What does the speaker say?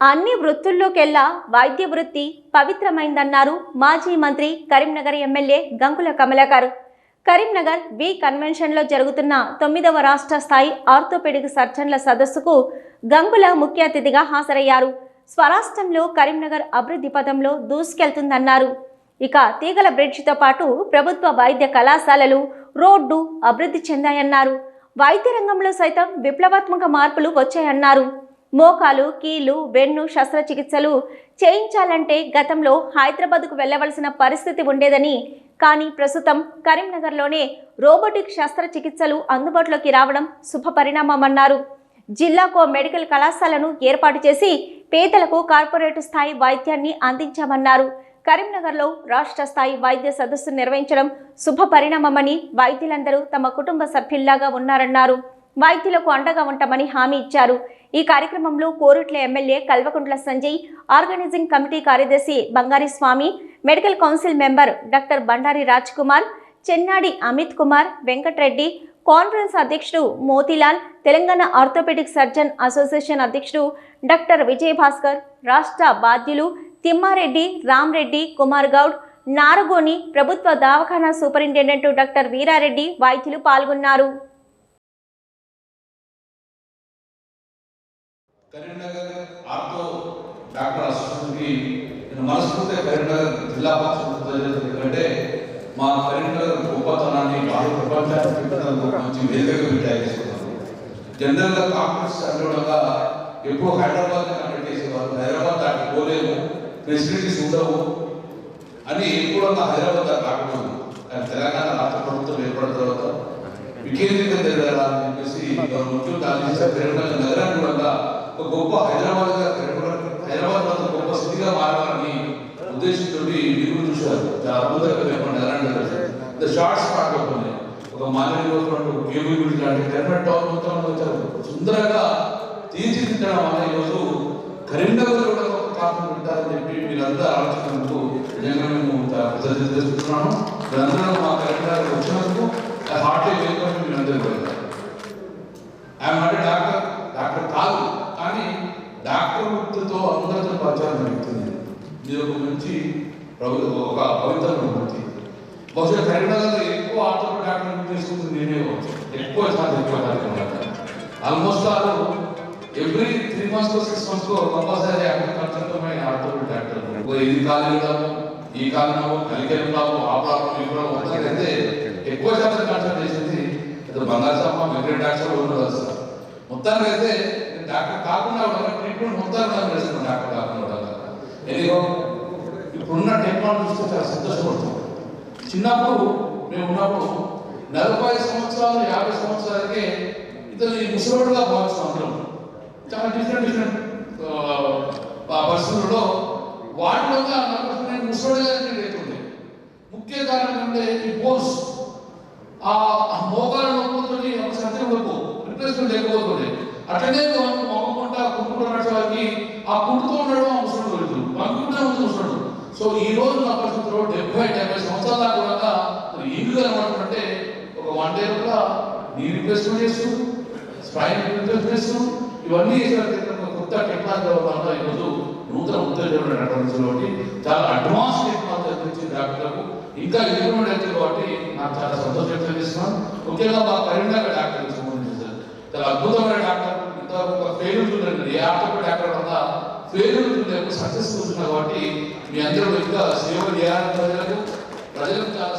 అన్ని వృత్తుల్లోకెల్లా వైద్య వృత్తి పవిత్రమైందన్నారు మాజీ మంత్రి కరీంనగర్ ఎమ్మెల్యే గంగుల కమలాకర్. కరీంనగర్ వి కన్వెన్షన్లో జరుగుతున్న తొమ్మిదవ రాష్ట్ర స్థాయి ఆర్థోపెడిక్ సర్జన్ల సదస్సుకు గంగుల ముఖ్య అతిథిగా హాజరయ్యారు. స్వరాష్ట్రంలో కరీంనగర్ అభివృద్ధి పథంలో దూసుకెళ్తుందన్నారు. ఇక తీగల బ్రిడ్జితో పాటు ప్రభుత్వ వైద్య కళాశాలలు రోడ్డు అభివృద్ధి చెందాయన్నారు. వైద్య రంగంలో సైతం విప్లవాత్మక మార్పులు వచ్చాయన్నారు. మోకాలు కీలు వెన్ను శస్త్రచికిత్సలు చేయించాలంటే గతంలో హైదరాబాద్కు వెళ్ళవలసిన పరిస్థితి ఉండేదని. కానీ ప్రస్తుతం కరీంనగర్లోనే రోబోటిక్ శస్త్రచికిత్సలు అందుబాటులోకి రావడం శుభపరిణామమన్నారు. జిల్లాకో మెడికల్ కళాశాలను ఏర్పాటు చేసి పేదలకు కార్పొరేట్ స్థాయి వైద్యాన్ని అందించామన్నారు. కరీంనగర్లో రాష్ట్ర స్థాయి వైద్య సదస్సు నిర్వహించడం శుభ పరిణామమని వైద్యులందరూ తమ కుటుంబ సభ్యుల్లాగా ఉన్నారన్నారు. వైద్యులకు అండగా ఉంటామని హామీ ఇచ్చారు. ఈ కార్యక్రమంలో Korutla MLA Kalvakuntla Sanjay organising committee కార్యదర్శి Bangari Swamy medical council member doctor Bandari Raj Kumar Chennadi Amit Kumar Venkatreddy conference అధ్యక్షుడు Motilal Telangana orthopaedic surgeon association అధ్యక్షుడు డాక్టర్ విజయభాస్కర్ రాష్ట్ర బాధ్యులు తిమ్మారెడ్డి రామ్రెడ్డి కుమార్ గౌడ్ నారగోని ప్రభుత్వ దవాఖానా సూపరింటెండెంట్ డాక్టర్ వీరారెడ్డి వైద్యులు పాల్గొన్నారు. కరీంనగర్ ఆర్థో డాక్టర్ అసోసియేషన్కి నేను మనస్ఫూర్తిగా కరీంనగర్ జిల్లా ఎందుకంటే మా కరీంనగర్ గొప్పతనాన్ని భారత ప్రపంచానికి పెట్టడానికి మంచి వేదికగా పెట్టాయిస్తున్నాను జనరల్గా కాంగ్రెస్ అనుగుణంగా ఎప్పుడు హైదరాబాద్ కండక్ట్ చేసేవారు. హైదరాబాద్ దాటి పోలేము. ఫెసిలిటీస్ ఉండవు అని ఎప్పుడు హైదరాబాద్ దాకా కానీ తెలంగాణ రాష్ట్ర ప్రభుత్వం ఏర్పడిన తర్వాత వికేంద్రీకరణ జరగాలని చెప్పేసి ముఖ్యం దాని కరీంనగర్ నగరాన్ని ఒక గొప్ప హైదరాబాద్ హైదరాబాద్ ఒక గొప్ప సిటీగా మారాలని ఉద్దేశంతో మీరు చూశారు. చాలా అద్భుతంగా షార్ట్స్ ఒక మాదిరి లాంటి టౌన్ మొత్తం వచ్చారు. సుందరంగా తీర్చిదిద్దడం వల్ల ఈరోజు కరీంనగర్ కూడా ఒక కాపులు పెట్టాలని చెప్పి మీరంతా ఆలోచించినందుకు నిజంగా మేము కృతజ్ఞత మీరందరూ మా కరీంనగర్ వచ్చినందుకు హార్ట్లీ వెల్కమ్ మీరందరూ డాక్టర్ డాక్టర్ కాదు. భక్తితో అందరితో పరిచయం జరుగుతుంది ఇది ఒక మంచి ప్రభు ఒక పవిత్రమైన వృత్తి బహుశా కరీంనగర్లో ఎక్కువ ఆర్థోపెడ్ డాక్టర్ తీసుకుంటుంది నేనే ఎక్కువ శాతం ఎక్కువ almost all every three months six months compulsory అగ్రికల్చర్తోమైన orthopaedic doctor ఇది కాలేదాము ఈ కారణము కాలంలో ఉన్నాము ఆ ప్రాబ్లం ఈ ప్రాబ్లం మొత్తం అయితే ఎక్కువ శాతం కన్సల్ట్ చేసింది ఏదో బంగారు సమ్మ వెంకట డాక్టర్ ఉండదు సార్. మొత్తానికి అయితే డాక్టర్ కాకుండా కూడా ట్రీట్మెంట్ మొత్తాన్ని డాక్టర్ కాకుండా ఎందుకో ఇప్పుడున్న టెక్నాలజీ చూస్తే చాలా సంతోషపడుతుంది చిన్నప్పుడు మేము ఉన్నప్పుడు నలభై సంవత్సరాలు యాభై సంవత్సరాలకే ఇతను ముసలోడుగా భావిస్తాం అందరం. చాలా డిఫరెంట్ డిఫరెంట్ పరిస్థితుల్లో వాటిలో నలభై ముసలోడుగా లేకుండే. ముఖ్య కారణం అంటే ఈ పోస్ ఆ మోకాలు నొప్పులతో ఒక సత్యం వరకు రిప్లేస్మెంట్ లేకపోతుండే. అట్లనే మొక్కకుండా కుంటుకున్న వాళ్ళకి ఆ కుంటుతో ఉండడం ఆ ముసలు వెళ్తుంది పంపుకుంటే ఉంది సో ఈ రోజు నా పరిస్థితిలో డెబ్బై డెబ్బై సంవత్సరాల దాకా కూడా ఈగుగా ఏమంటుంటే ఒక వన్ డే కూడా నీ రిప్లేస్మెంట్ చేస్తూ స్పైన్ రిప్లేస్మెంట్ చేస్తూ ఇవన్నీ చేసిన కొత్త టెక్నాలజీ వల్ల ఈరోజు నూతన ఉత్తేజం కాబట్టి చాలా అడ్వాన్స్ టెక్నాలజీ అందించి డాక్టర్లకు ఇంకా ఇంప్రూవ్మెంట్ అయితే కాబట్టి నాకు చాలా సంతోషం వ్యక్తం చేస్తున్నాను. ముఖ్యంగా మా కరీంనగర్ డాక్టర్ సంబంధించి చాలా అద్భుతమైన డాక్టర్ ఇంత ఒక ఫెయిల్ ఉందండి ఏ ఆర్థోపెడ్ డాక్టర్ ఫెయిల్ సక్సెస్ అవుతుంది కాబట్టి మీ అందరూ ఇంకా సేవలు చేయాలని ప్రజలకు ప్రజలకు చాలా